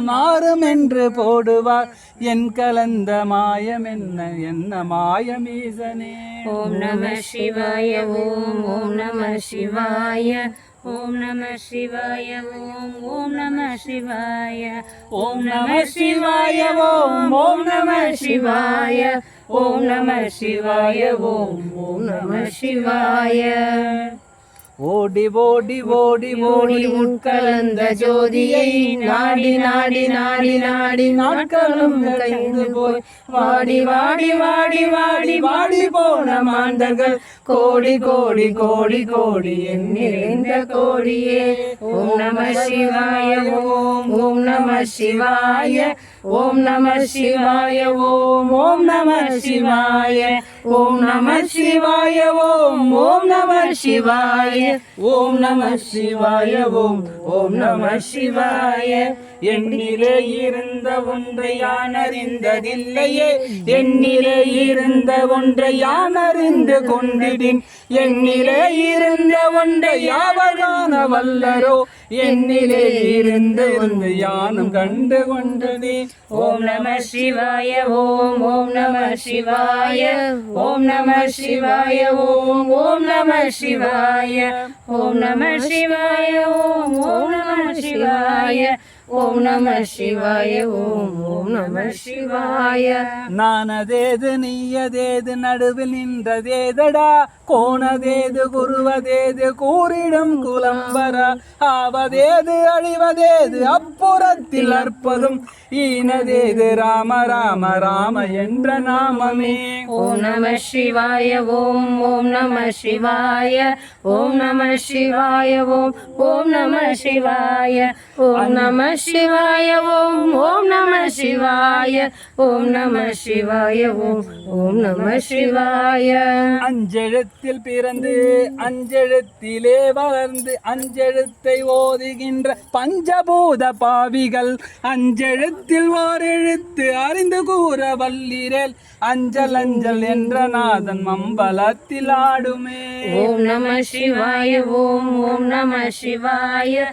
மாறும் என்று போடுவார். என் கலந்த மாயம் என்ன? என்ன மாயம் ஈசனே? ஓம் நம சிவாய ஓம் ஓம் நம சிவாய ஓம் நம சிவாய ஓம் ஓம் நம சிவாய. ஓம் நம சிவாய ஓம் ஓம் நம சிவாய. ஓம் நம சிவாய ஓம் ஓம் நம சிவாய. ஓடி ஓடி ஓடி ஓடி உட்கலந்த ஜோதியை நாடி நாடி நாடி நாடி நாட்களும் கலைந்து போய். வாடி வாடி வாடி வாடி வாடி போன மாந்தர்கள். கோடி கோடி கோடி கோடி எண்ணிறைந்த கோடியே. ஓம் நம சிவாய ஓம் ஓம் நம சிவாய. ஓம் நம சிவாய ஓம் ஓம் நம சிவாய ஓம் நம சிவாய ஓம் ஓம் நம சிவாய ஓம் நம சிவாய ஓம் ஓம் நம சிவாய. எண்ணிலே இருந்த ஒன்றை யான் அறிந்ததில்லையே எண்ணிலே இருந்த ஒன்றை யான் அறிந்து கொண்டிடின் எண்ணிலே இருந்த ஒன்றை யாவரான வல்லரோ என்னிலே இருந்து வந்து யானும் கண்டு கொண்டதே ஓம் நம சிவாய ஓம் ஓம் நம சிவாய ஓம் நம சிவாய ஓம் ஓம் நம சிவாய ஓம் நம சிவாய ஓம் ஓம் நம சிவாய. ஓம் நம சிவாய ஓம் ஓம் நம சிவாய. நானதேது நீயதேது நடுவில் நின்றதேதடா. கோணதேது குருவதேது கூறிடும் குலம்பரா ஆவதேது அழிவதேது அப்புறத்தில் அற்பதும். ஈனதேது ராம ராம ராம என்ற நாமமே. ஓம் நம சிவாய ஓம் ஓம் நம சிவாய. ஓம் நம சிவாய ஓம் ஓம் நம சிவாய. ஓம் நம சிவாய ஓம் ஓம் நம சிவாய. ஓம் நம சிவாய ஓம் ஓம் நம சிவாய. அஞ்செழுத்தில் பிறந்து அஞ்செழுத்திலே வளர்ந்து அஞ்செழுத்தை ஓதுகின்ற பஞ்சபூத பாவிகள். அஞ்செழுத்தில் ஓர் எழுத்து அறிந்து கூற வல்லிரேல். அஞ்சல் அஞ்சல் என்ற நாதன் மம்பலத்தில் ஆடுமே. ஓம் நம சிவாய ஓம் ஓம் நம சிவாய.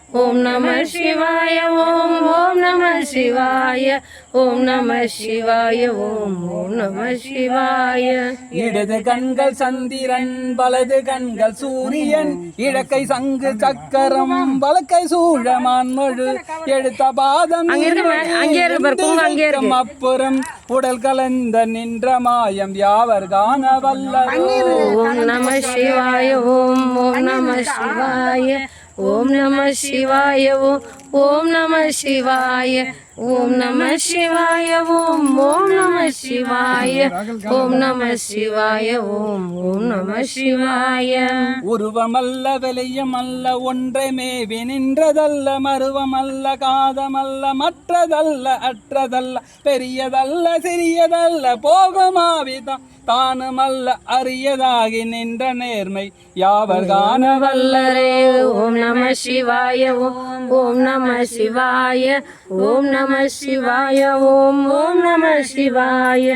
ஓம் நம சிவாய ஓம் ஓம் நம சிவாய ஓம் நம சிவாய ஓம் ஓம் நம சிவாய. இடது கண்கள் சந்திரன் வலது கண்கள் சூரியன் இடக்கை சங்கு சக்கரம் வலக்கை சூழமான் மழு எடுத்த பாதம் அப்புறம் உடல் கலந்த நின்ற மாயம் யாவர் காண வல்லரோ? ஓம் நம சிவாய ஓம் ஓம் நம சிவாய ஓம் நம சிவாய ஓம் ஓம் நம சிவாய ஓம் நம சிவாய ஓம் ஓம் நம சிவாய ஓம் நம சிவாய ஓம் ஓம் நம சிவாய. உருவமல்ல வெளியமல்ல ஒன்றை மேவி நின்றதல்ல மருவமல்ல காதமல்ல மற்றதல்ல அற்றதல்ல பெரியதல்ல சிறியதல்ல போகமாவிதான் தானுமல்ல அரியதாகி நின்ற நேர்மை யாவர் காண வல்லரே ஓம் நம சிவாய ஓம் ஓம் நம சிவாய ஓம் நம சிவாய ஓம் ஓம் நம சிவாய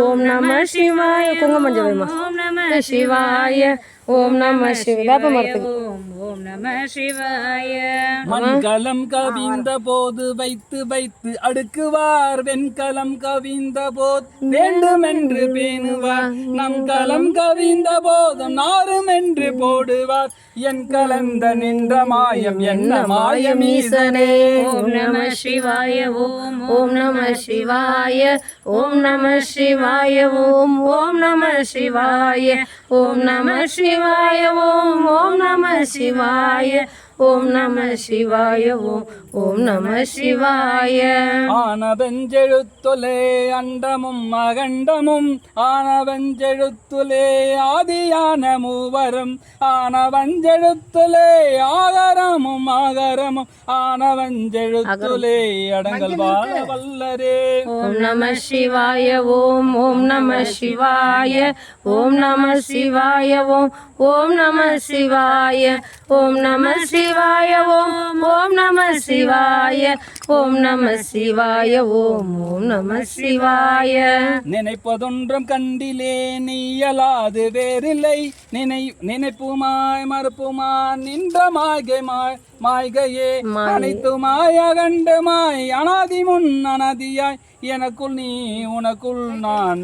ஓம் நம சிவாய. குங்குமம் ஜபமா ஓம் நம சிவாய ஓம் நம சிவாய ஓம் ஓம் நம சிவாய. மண்கலம் கவிந்த போது வைத்து வைத்து அடுக்குவார் வெண்கலம் கவிந்த போது. வேண்டுமென்று பேணுவார் நம் கலம் கவிந்த போதும் நாரும் என்று போடுவார். என் கலந்த நின்ற மாயம் என்ன மாயம் ஈசனே? ஓம் நம சிவாய ஓம் ஓம் நம சிவாய ஓம் நம சிவாய ஓம் ஓம் நம சிவாய ஓம் நம சிவாய ஓம் சிவாய. ஓம் நம சிவாய. ஓம் ஓம் நம சிவாய. ஆனவெஞ்செழுத்துலே அண்டமும் அகண்டமும் ஆனவெஞ்செழுத்துலே ஆதியான மூவரும் ஆனவஞ்செழுத்துலே ஆகரமும் ஆகரமும் ஆனவஞ்செழுத்துலே அடங்கல் வாழ வல்லரே. ஓம் நம சிவாய. ஓம் ஓம் நம சிவாய. ஓம் நம சிவாய. ஓம் ஓம் நம சிவாய. ஓம் நம சிவாய ஓம் ஓம் நம சிவாய ஓம் நம சிவாய ஓம் ஓம் நம சிவாய. நினைப்பதொன்றும் கண்டிலே நீயலாது வேறில்லை. நினை நினைப்புமாய் மறுப்புமாய் நின்ற மாய்கை மாய் மாய்கையே அனைத்துமாய் அகண்டமாய் அனாதி முன் அனாதியாய் எனக்குள் நீ உனக்குள் நான்.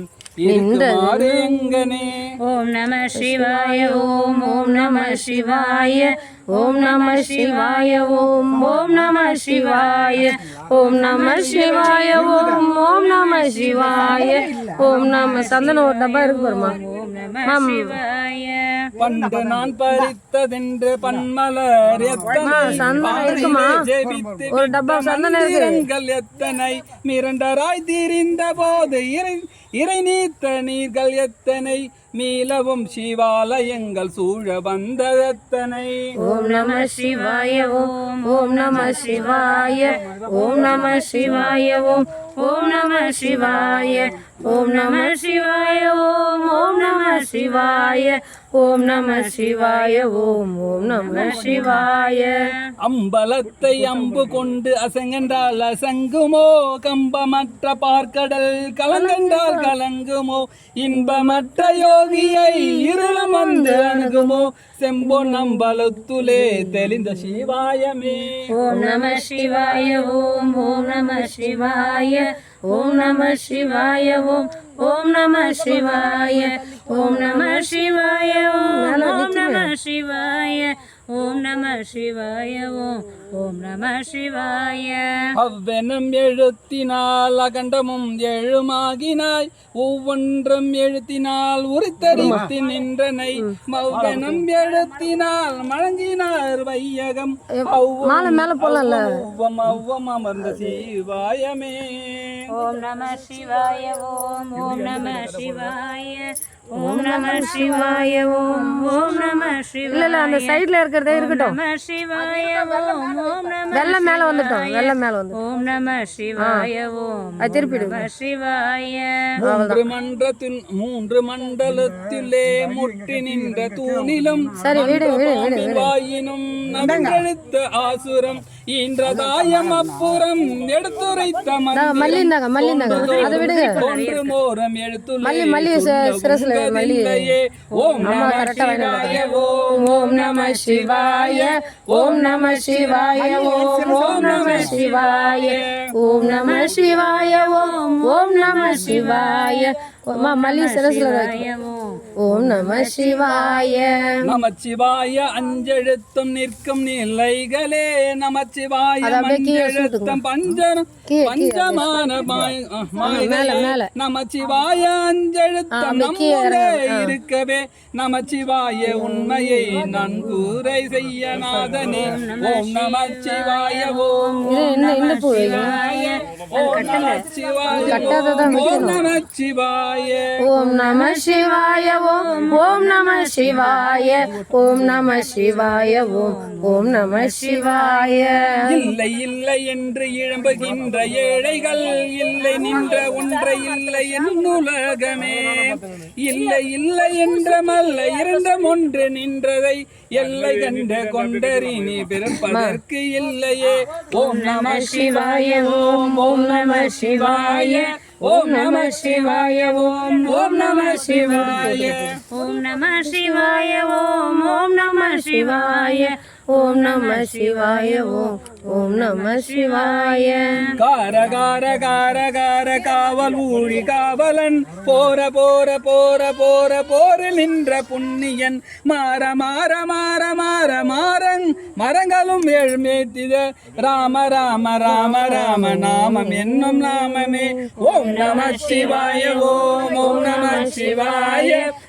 ஓம் நம சிவாய ஓம் ஓம் நம சிவாய ஓம் நம சிவாய ஓம் ஓம் நம சிவாய ஓம் நம சிவாய ஓம் ஓம் நம சிவாய ஓம் நம சந்தன ஒரு டப்பா இருக்கு பாருமா மேம் பண்டு நான் பறித்ததென்று பன்மலர் எத்தனை எத்தனை? மிரண்டராய் திரிந்த போது இறை நீத்த நீர்கள் எத்தனை? மீளவும் சிவாலயங்கள் சூழ வந்த எத்தனை? ஓம் நம சிவாய ஓம் ஓம் நம சிவாய ஓம் நம சிவாய ஓம் ஓம் நம சிவாய. ஓம் நம சிவாய ஓம் ஓம் நம சிவாய ஓம் நம சிவாய ஓம் ஓம் நம சிவாய. அம்பலத்தை அம்பு கொண்டு அசங்கென்றால் அசங்குமோ? கம்பமற்ற பார்க்கடல் கலங்கென்றால் கலங்குமோ? இன்பமற்ற யோகியை இருளம் வந்து அணுகுமோ? செம்பொன் அம்பலத்துலே தெளிந்த சிவாயமே ஓம் நம சிவாய ஓம் ஓம் நம சிவாய ஓம் நம சிவாய ஓம் ஓம் நம சிவாய ஓம் நம சிவாய ஓம் ஓம் நம சிவாய ஓம் நம சிவாய ஓம். ஓம் நம சிவாய. அவ்வெனும் எழுத்தினால் அகண்டமும் எழுமாகினாய். ஒவ்வொன்றும் எழுத்தினால் உரித்தடித்து நின்றனை. மவ்வெனும் எழுத்தினால் மழங்கினார் வையகம். அவ்வம் அவ்வம் அவ்வம் அமர்ந்த சிவாயமே. ஓம் நம சிவாய ஓம். ஓம் நம சிவாய. ஓம் நம சிவாய. ஓம். ஓம் நம சிவாய இல்ல இல்ல அந்த சைடுல இருக்கிறதே இருக்கட்டும். வெள்ளம் மேல வந்துட்டோம் வெள்ளம் மேல வந்து ஓம் நம சிவாய ஓம் திருப்பி நம சிவாய. மூன்று மன்றத்தில் மூன்று மண்டலத்திலே முட்டி நின்ற தூணிலும் சரி வாயினும் நகழ்த்த ஆசுரம் ஈன்றதாயம் அப்புறம் எடுத்துரைத்த மல்லிந்தாங்க மல்லிந்தாங்க. அதை விடுங்க. ஒன்று மோரம் எழுத்துள்ள மல்லி மல்லி சிரசுல மல்லி. ஓம் நம சிவாய ஓம் ஓம் நம சிவாய ஓம் நம சிவாய ஓம் ஓம் நம சிவாய ஓம் நம சிவாய ஓம் ஓம் நம சிவாய. மல்லி சிரசுல ஓம் நம சிவாய. நமச்சிவாய அஞ்செழுத்தும் நிற்கும் நிலைகளே. நமச்சிவாய மஞ்செழுத்தம் பஞ்சனம். பஞ்சமான. நமச்சிவாய அஞ்செழுத்தம் நம்முள்ளே இருக்கவே. நமச்சிவாய உண்மையை நன்கூரை செய்ய நாதனே. ஓம் நமச்சிவாய ஓம் ஓம் நமச்சிவாய. ஓம் நமச்சிவாய ஓம் நமச்சிவாய. ஓம் நம சிவாய ஓம். ஓம் நம சிவாய ஓம் நம சிவாய ஓம். ஓம் நம சிவாய இல்லை இல்லை என்று இழம்புகின்ற ஏழைகள் இல்லை நின்ற ஒன்றை இல்லை என்னுலகமே இல்லை இல்லை என்ற மல்ல இரண்டும் ஒன்று நின்றதை எல்லை கண்ட கொண்டறினி பிறப்பதற்கு இல்லையே. ஓம் நம சிவாய ஓம் ஓம் நம சிவாய ஓம் நம சிவாய ஓம் ஓம் நம சிவாய. ஓம் நம சிவாய ஓம் ஓம் நம சிவாய. ஓம் நம சிவாய ஓம் ஓம் நம சிவாய. கார கார கார கார காவல் ஊழி காவலன். போற போற போற போற போற நின்ற புண்ணியன். மாற மாற மாற மாற மாறங் மரங்களும் எழுமேத்தித ராம ராம ராம ராம நாமம் என்னும் நாமமே. ஓம் நம சிவாய ஓம் ஓம் நம சிவாய.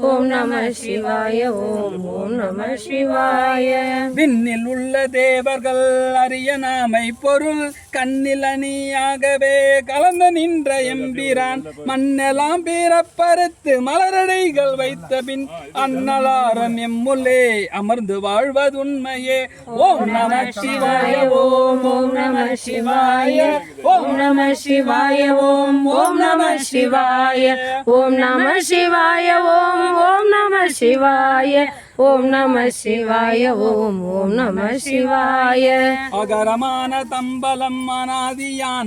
ஓம் நம சிவாய ஓம் ஓம் நம சிவாய. விண்ணில் உள்ள தேவர்கள் அரிய நாமை பொருள் கண்ணில் அணியாகவே கலந்து நின்ற எம்பிரான். மண்ணெல்லாம் பீரப்பறுத்து மலரடைகள் வைத்த பின் அன்னலாரம் எம்முள்ளே அமர்ந்து வாழ்வதுண்மையே. ஓம் நம சிவாய ஓம் ஓம் நம சிவாய. ஓம் நம சிவாய ஓம் ஓம் நம சிவாய. ஓம் நம சிவாய ஓம் ஓம் நம சிவாய ஓம் நம சிவாய ஓம் ஓம் நம சிவாய அகரமான தம்பலம் அனாதியான.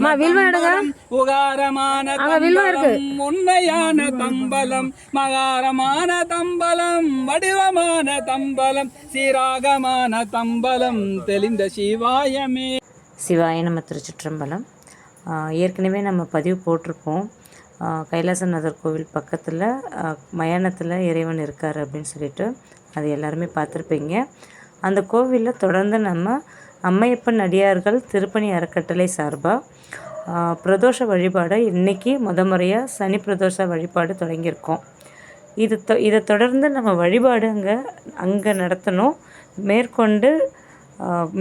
தம்பலம், உகாரமான. தம்பலம் உண்மையான தம்பலம் மகாரமான தம்பலம் வடிவமான தம்பலம் சீராகமான தம்பலம் தெளிந்த சிவாயமே சிவாய நம்ம திருச்சிற்றம்பலம் ஆஹ் ஏற்கனவே நம்ம பதிவு போட்டிருப்போம் கைலாசநாதர் கோவில் பக்கத்தில் மயானத்தில் இறைவன் இருக்கார் அப்படின்னு சொல்லிட்டு அது எல்லாருமே பார்த்துருப்பீங்க. அந்த கோவிலில் தொடர்ந்து நம்ம அம்மையப்பன் அடியார்கள் திருப்பணி அறக்கட்டளை சார்பாக பிரதோஷ வழிபாடை இன்றைக்கி முத முறையாக சனி பிரதோஷ வழிபாடு தொடங்கியிருக்கோம். இது தொ இதை தொடர்ந்து நம்ம வழிபாடு அங்கே அங்கே நடத்தணும். மேற்கொண்டு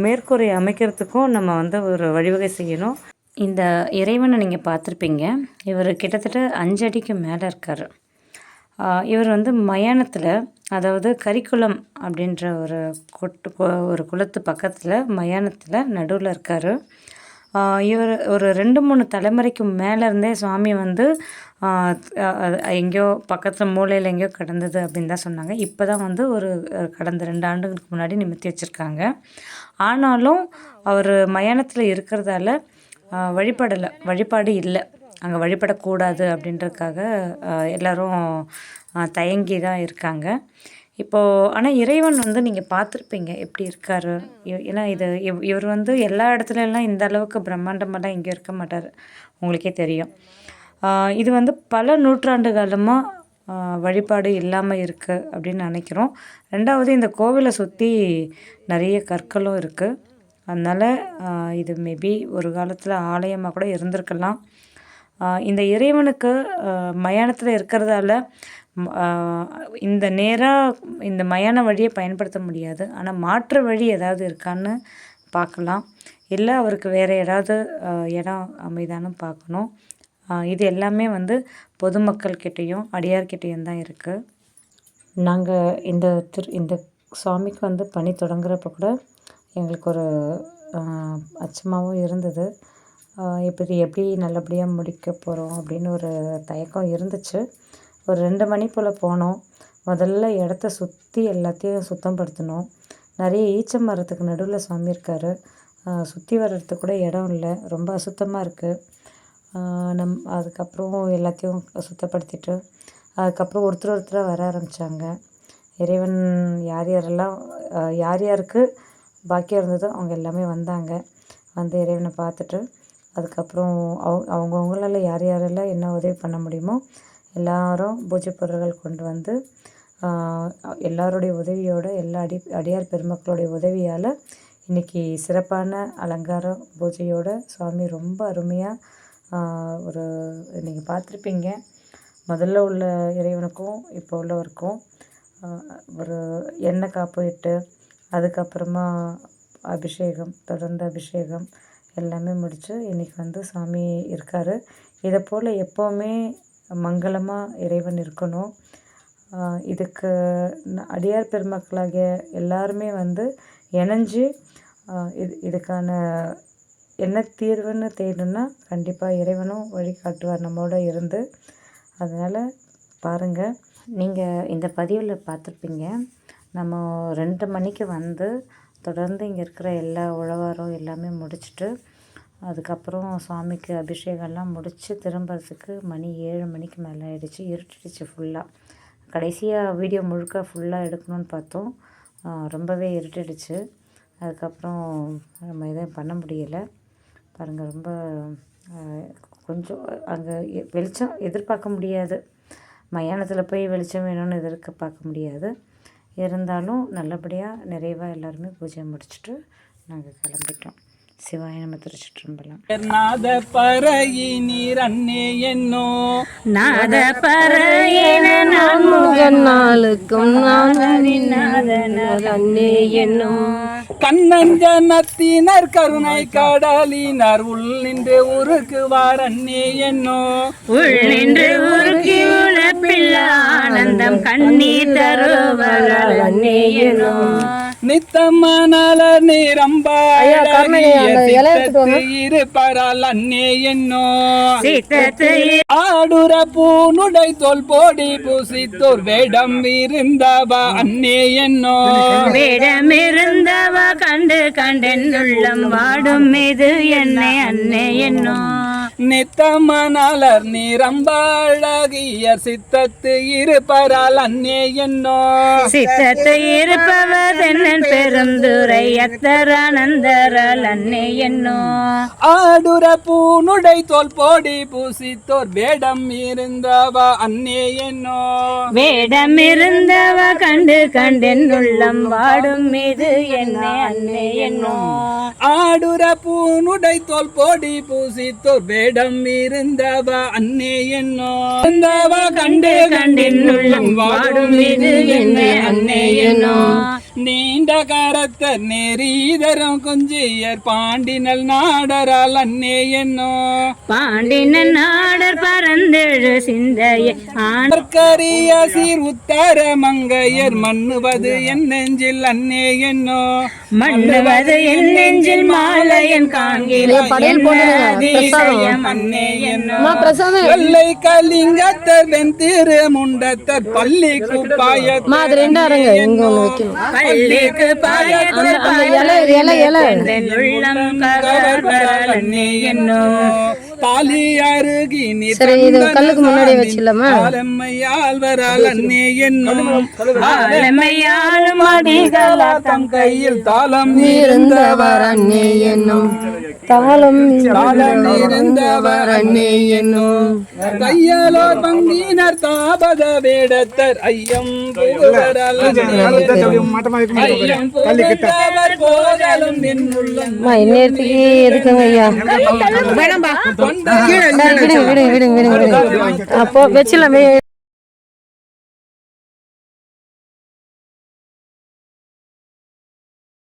மேற்கூரை அமைக்கிறதுக்கும் நம்ம வந்து ஒரு வழிவகை செய்யணும். இந்த இறைவனை நீங்கள் பார்த்துருப்பீங்க. இவர் கிட்டத்தட்ட அஞ்சு அடிக்கு மேலே இருக்கார். இவர் வந்து மயானத்தில் அதாவது கரிக்குளம் அப்படின்ற ஒரு கொட்டு ஒரு குளத்து பக்கத்தில் மயானத்தில் நடுவில் இருக்கார். இவர் ஒரு ரெண்டு மூணு தலைமுறைக்கு மேலே இருந்தே சுவாமி வந்து எங்கேயோ பக்கத்தில் மூலையில் எங்கேயோ கடந்தது அப்படின்னு தான் சொன்னாங்க. இப்போ தான் வந்து ஒரு கடந்த ரெண்டு ஆண்டுகளுக்கு முன்னாடி நிமித்தி வச்சுருக்காங்க. ஆனாலும் அவர் மயானத்தில் இருக்கிறதால வழிபடலை. வழிபாடு இல்லை. அங்கே வழிபடக்கூடாது அப்படின்றதுக்காக எல்லோரும் எல்லாரும் தயங்கி தான் இருக்காங்க. இப்போது ஆனால் இறைவன் வந்து நீங்கள் பார்த்துருப்பீங்க. எப்படி இருக்கார்? இ- ஏன்னா இது இவ்- இவர் வந்து எல்லா இடத்துலலாம் இந்த அளவுக்கு பிரம்மாண்டமெல்லாம் இங்கே இருக்க மாட்டார். உங்களுக்கே தெரியும். இது வந்து பல நூற்றாண்டு காலமாக வழிபாடு இல்லாமல் இருக்குது அப்படின்னு நினைக்கிறோம். ரெண்டாவது இந்த கோவிலை சுற்றி நிறைய கற்களும் இருக்குது அதனால் இது மேபி ஒரு காலத்தில் ஆலயமாக கூட இருந்திருக்கலாம். இந்த இறைவனுக்கு மயானத்தில் இருக்கிறதால இந்த நேராக இந்த மயான வழியை பயன்படுத்த முடியாது. ஆனால் மாற்று வழி ஏதாவது இருக்கான்னு பார்க்கலாம் இல்லை அவருக்கு வேறு ஏதாவது இடம் அமைதான்னு பார்க்கணும் இது எல்லாமே வந்து பொதுமக்கள்கிட்டேயும் அடியார்கிட்டேயும் தான் இருக்குது நாங்கள் இந்த திரு இந்த சுவாமிக்கு வந்து பணி தொடங்குறப்ப கூட எங்களுக்கு ஒரு அச்சமாகவும் இருந்தது. இப்படி எப்படி நல்லபடியாக முடிக்க போகிறோம் அப்படின்னு ஒரு தயக்கம் இருந்துச்சு. ஒரு ரெண்டு மணி போல் போனோம். முதல்ல இடத்த சுற்றி எல்லாத்தையும் சுத்தம் நிறைய ஈச்ச மரத்துக்கு நடுவில் சுவாமி இருக்கார். சுற்றி வர்றதுக்கு கூட இடம் இல்லை. ரொம்ப அசுத்தமாக இருக்குது நம் அதுக்கப்புறம் எல்லாத்தையும் சுத்தப்படுத்திட்டு அதுக்கப்புறம் ஒருத்தர் ஒருத்தராக வர ஆரம்பித்தாங்க இறைவன் யார் யாரெல்லாம் யார் யாருக்கு பாக்கியம் இருந்ததோ அவங்க எல்லாமே வந்தாங்க. வந்து இறைவனை பார்த்துட்டு அதுக்கப்புறம் அவ அவங்கவுங்களால யார் யாரெல்லாம் என்ன உதவி பண்ண முடியுமோ எல்லாரும் பூஜை பொருட்கள் கொண்டு வந்து எல்லாருடைய உதவியோட எல்லா அடி அடியார் பெருமக்களுடைய உதவியால் இன்றைக்கி சிறப்பான அலங்காரம் பூஜையோட சுவாமி ரொம்ப அருமையாக ஒரு நீங்கள் பார்த்துருப்பீங்க. முதல்ல உள்ள இறைவனுக்கும் இப்போ உள்ளவருக்கும் ஒரு எண்ணெய் காப்பு இட்டு அதுக்கப்புறமா அபிஷேகம் தொடர்ந்து அபிஷேகம் எல்லாமே முடித்து இன்றைக்கி வந்து சாமி இருக்கார். இதை போல் எப்போவுமே மங்களமாக இறைவன் இருக்கணும். இதுக்கு அடியார் பெருமக்களாகிய எல்லாருமே வந்து இணைஞ்சு இது இதுக்கான என்ன தீர்வுன்னு தேடணும்னா கண்டிப்பாக இறைவனும் வழிகாட்டுவார் நம்மளோட இருந்து. அதனால் பாருங்கள் நீங்கள் இந்த பதிவில் பார்த்துருப்பீங்க. நம்ம ரெண்டு மணிக்கு வந்து தொடர்ந்து இங்கே இருக்கிற எல்லா உழவாரம் எல்லாமே முடிச்சுட்டு அதுக்கப்புறம் சுவாமிக்கு அபிஷேகம்லாம் முடித்து திரும்புறதுக்கு மணி ஏழு மணிக்கு மேலே ஆகிடுச்சு இருட்டிடுச்சு ஃபுல்லாக கடைசியாக வீடியோ முழுக்க ஃபுல்லாக எடுக்கணும்னு பார்த்தோம். ரொம்பவே இருட்டிடுச்சு. அதுக்கப்புறம் நம்ம எதுவும் பண்ண முடியலை. பாருங்கள் ரொம்ப கொஞ்சம் அங்கே வெளிச்சம் எதிர்பார்க்க முடியாது. மயானத்தில் போய் வெளிச்சம் வேணும்னு எதிர்க்க பார்க்க முடியாது. இருந்தாலும் நல்லபடியாக நிறைவாக எல்லாருமே பூஜை முடிச்சுட்டு நாங்கள் கிளம்பிட்டோம். சிவாய நம திருச்சிற்றம்பலம். நாத பறையினீர் அன்னே என்னோ. நாத பறையின நான் முகன் நாளுக்கும் நான் அறிநாதனார் அன்னே என்னும் கண்ணஞ்சனத்தினர் கருணை கடலினர் உள் நின்று உருக்குவார் வாரண்ணே என்னோ. உள் நின்று உருக்கி உழப்பில் ஆனந்தம் கண்ணீர் தருவதால் என்னோ. என்னும் நித்தமணல நிரம்பாடு இருப்பரால் அன்னே என்னோ ஆடுற பூனுடை தோல் போடி பூசித்தோர் வேடம் இருந்தவா அன்னே என்னோ வேடமிருந்தவ கண்டு கண்டென் உள்ளம் வாடும் மீது என்னை அன்னே என்னும். நித்தமணலர் நிரம்பழகிய சித்தத்து இருப்பரால் அன்னே என்னோ. சித்தத்தை இருப்பவர் தென்னன் பெருந்துரை அத்தரானந்தரால் அன்னே என்னும் ஆடுற பூனுடை தோல் போடி பூசித்தோர் வேடம் இருந்தவா அன்னே என்னோ. வேடமிருந்தவ கண்டு கண்டென் உள்ளம் வாடும் மீது என்னை அன்னே என்னும் ஆடுற பூனுடை தோல் போடி பூசித்தோர் வேடம் இருந்தவா அன்னே என்னோ இருந்தவா கண்டு கண்டின் உள்ளம் வாடும் இது என்ன அன்னே என்னோ நீண்ட கரத்த நெறீதரம் கொஞ்சியர் பாண்டினல் நாடரால் அன்னே என்னோ. பாண்டின நாடர் பரந்தெழு சிந்தையை ஆண்ட கரிய சீர் உத்தர மங்கையர் மண்ணுவது என் நெஞ்சில் அன்னே என்னோ. மண்ணுவது என் நெஞ்சில் மாலையன் காண்கிற அதிசயம் அன்னே வெள்ளை கலிங்கத்தர் வெண் திரு முண்டத்தர் பள்ளி குப்பாயத்தர் அது பள்ளிக்கு இலை பாயத்தன் உள்ளம் அன்னே என்னும். சரி இது கல்லுக்கு முன்னாடி வச்சிடலாமா? தம் கையில் தாளம் இருந்தவர் அன்னே என்னும். தாளம் இருந்தவர் அன்னே என்னும். கையாலோ பங்கினர் தாபத வேடத்தர் ஐயம் இந்நேரத்துக்கு எதுக்குங்க ஐயா? விடுங்க விடுங்க விடுங்க விடுங்க விடுங்க அப்போ வச்சிடலாம்.